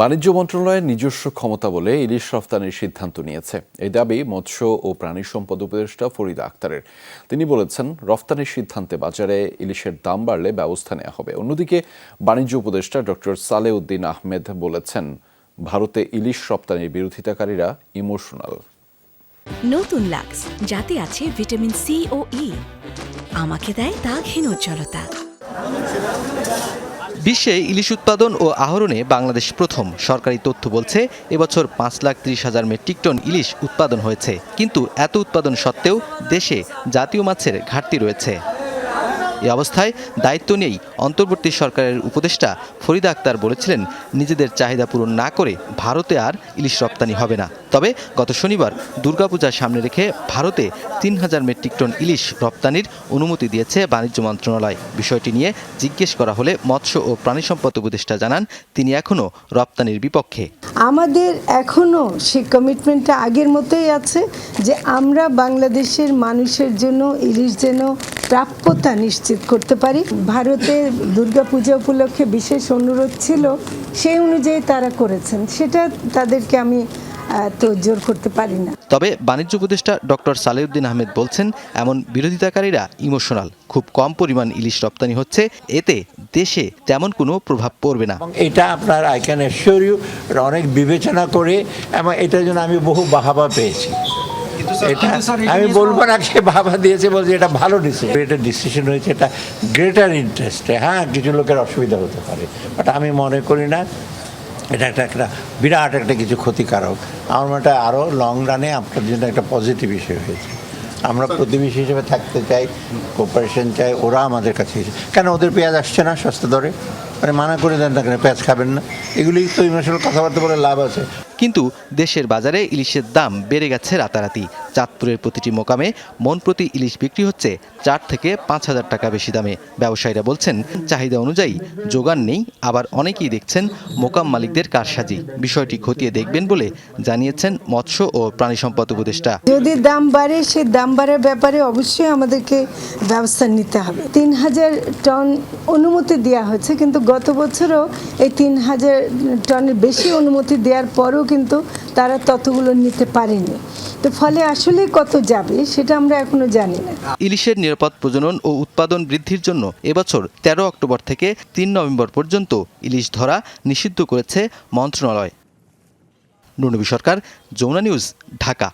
বাণিজ্য মন্ত্রণালয়ের নিজস্ব ক্ষমতা বলে ইলিশ রফতানির সিদ্ধান্ত নিয়েছে। এই দাবি মৎস্য ও প্রাণী সম্পদ উপদেষ্টা ফরিদা আক্তারের। তিনি বলেছেন, রফতানির সিদ্ধান্তে বাজারে ইলিশের দাম বাড়লে ব্যবস্থা নেওয়া হবে। অন্যদিকে, বাণিজ্য উপদেষ্টা ডক্টর সালেউদ্দিন আহমেদ বলেছেন, ভারতে ইলিশ রপ্তানির বিরোধিতাকারীরা ইমোশনাল। নতুন লাক্স, যাতে আছে ভিটামিন সি ও ই। আমাকে দেয় দাগহীন উজ্জ্বলতা। বিশ্বে ইলিশ উৎপাদন ও আহরণে বাংলাদেশ প্রথম। সরকারি তথ্য বলছে, এবছর পাঁচ লাখ ত্রিশ হাজার মেট্রিক টন ইলিশ উৎপাদন হয়েছে। কিন্তু এত উৎপাদন সত্ত্বেও দেশে জাতীয় মাছের ঘাটতি রয়েছে। এই অবস্থায় দায়িত্ব নেই অন্তর্বর্তী সরকারের উপদেষ্টা ফরিদা আক্তার বলেছিলেন, নিজেদের চাহিদা পূরণ না করে ভারতে আর ইলিশ রপ্তানি হবে না। তবে গত শনিবার দুর্গাপূজার সামনে রেখে ভারতে তিন হাজার মেট্রিক টন ইলিশ রপ্তানির অনুমতি দিয়েছে বাণিজ্য মন্ত্রণালয়। বিষয়টি নিয়ে জিজ্ঞেস করা হলে মৎস্য ও প্রাণী সম্পদ উপদেষ্টা জানান, তিনি এখনও রপ্তানির বিপক্ষে। আমাদের এখনও সেই কমিটমেন্টটা আগের মতোই আছে যে আমরা বাংলাদেশের মানুষের জন্য ইলিশ যেন প্রাপ্যতা নিশ্চিত করতে পারি। ভারতের দুর্গাপূজা উপলক্ষে বিশেষ অনুরোধ ছিল সেই অনুযায়ী তারা করেছেন। সেটা তাদেরকে আমি আহ, জোর করতে পারি না। তবে বাণিজ্য উপদেষ্টা ডক্টর সালেউদ্দিন আহমেদ বলছেন এমন বিরোধিতাকারীরা ইমোশনাল খুব কম পরিমাণ ইলিশ রপ্তানি হচ্ছে এতে দেশে তেমন কোনো প্রভাব পড়বে না। এবং এটা আপনার আই ক্যান অ্যাসিওর ইউ অনেক বিবেচনা করে এবং এটার জন্য আমি বহু বাহাবা পেয়েছি। এটা আমি বলব না সে বাবা দিয়েছে বলছে এটা ভালো ডিসিশন এটা ডিসিশন হয়েছে এটা গ্রেটার ইন্টারেস্টে হ্যাঁ কিছু লোকের অসুবিধা হতে পারে বাট আমি মনে করি না এটা একটা একটা বিরাট একটা কিছু ক্ষতিকারক। আমার মনে হয় আরও লং রানে আপনার জন্য একটা পজিটিভ ইস্যু হয়েছে। আমরা প্রতিবেশী হিসেবে থাকতে চাই কোপারেশন চাই ওরা আমাদের কাছে এসে- কেন ওদের পেঁয়াজ আসছে না সস্তা দরে? মানে মানা করে দেন না কেন পেঁয়াজ খাবেন না? এগুলি তো ইমোশনাল কথাবার্তা বলে লাভ আছে। কিন্তু দেশের বাজারে ইলিশের দাম বেড়ে গেছে রাতারাতি। চাঁদপুরের প্রতিটি মোকামে মন প্রতি ইলিশ বিক্রি হচ্ছে চার থেকে পাঁচ হাজার টাকা বেশি দামে। ব্যবসায়ীরা বলছেন, চাহিদা অনুযায়ী যোগান নেই, আবার অনেকেই দেখছেন মোকাম মালিকদের কারসাজি। বিষয়টি খতিয়ে দেখবেন বলে জানিয়েছেন মৎস্য ও প্রাণী সম্পদ উপদেষ্টা। যদি দাম বাড়ে সেই দাম বাড়ার ব্যাপারে অবশ্যই আমাদেরকে ব্যবস্থা নিতে হবে। তিন হাজার টন অনুমতি দেওয়া হয়েছে, কিন্তু গত বছরও এই তিন হাজার টনের বেশি অনুমতি দেওয়ার পরও কিন্তু তারা ততগুলো নিতে পারেনি। তো ফলে আসলে কত যাবে সেটা আমরা এখনও জানি না। ইলিশের নিরাপদ প্রজনন ও উৎপাদন বৃদ্ধির জন্য এবছর তেরো অক্টোবর থেকে তিন নভেম্বর পর্যন্ত ইলিশ ধরা নিষিদ্ধ করেছে মন্ত্রণালয়। নুনবী সরকার, যমুনা নিউজ, ঢাকা।